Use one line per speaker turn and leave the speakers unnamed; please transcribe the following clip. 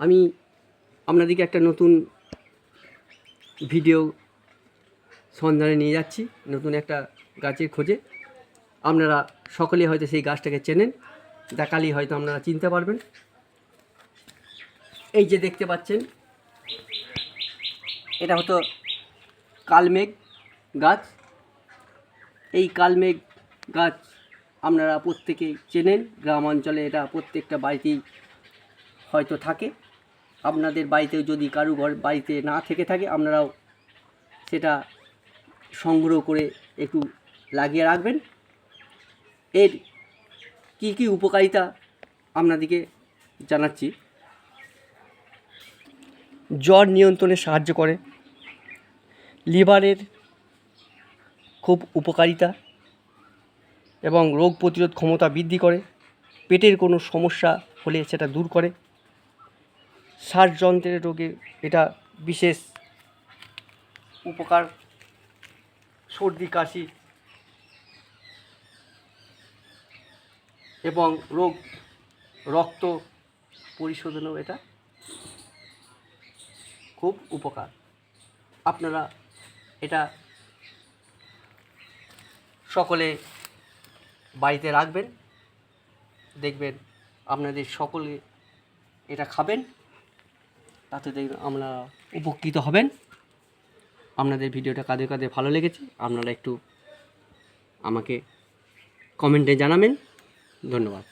আমি আপনাদেরকে একটা নতুন ভিডিও সন্ধানে নিয়ে যাচ্ছি, নতুন একটা গাছের খোঁজে। আপনারা সকলেই হয়তো সেই গাছটাকে চেনেন, দেখালেই হয়তো আপনারা চিনতে পারবেন। এই যে দেখতে পাচ্ছেন, এটা হতো কালমেঘ গাছ। এই কালমেঘ গাছ আপনারা প্রত্যেকেই চেনেন, গ্রাম অঞ্চলে এটা প্রত্যেকটা বাড়িতেই হয়তো থাকে। আপনাদের বাড়িতেও যদি কারু ঘর বাড়িতে না থেকে থাকে, আপনারাও সেটা সংগ্রহ করে একটু লাগিয়ে রাখবেন। এর কী কী উপকারিতা আপনাদেরকে জানাচ্ছি। জ্বর নিয়ন্ত্রণে সাহায্য করে। লিভারের খুব উপকারিতা এবং রোগ প্রতিরোধ ক্ষমতা বৃদ্ধি করে। পেটের কোনো সমস্যা হলে সেটা দূর করে। শ্বাসযন্ত্রের রোগে এটা বিশেষ উপকার। সর্দি, কাশি এবং রোগ, রক্ত পরিশোধনেও এটা খুব উপকার। আপনারা এটা সকলে বাড়িতে রাখবেন, দেখবেন আপনাদের সকলে এটা খাবেন। তাতে আমরা উপকৃত হবেন। আপনাদের ভিডিওটা কাদের কাদের ভালো লেগেছে, আপনারা একটু আমাকে কমেন্টে জানাবেন। ধন্যবাদ।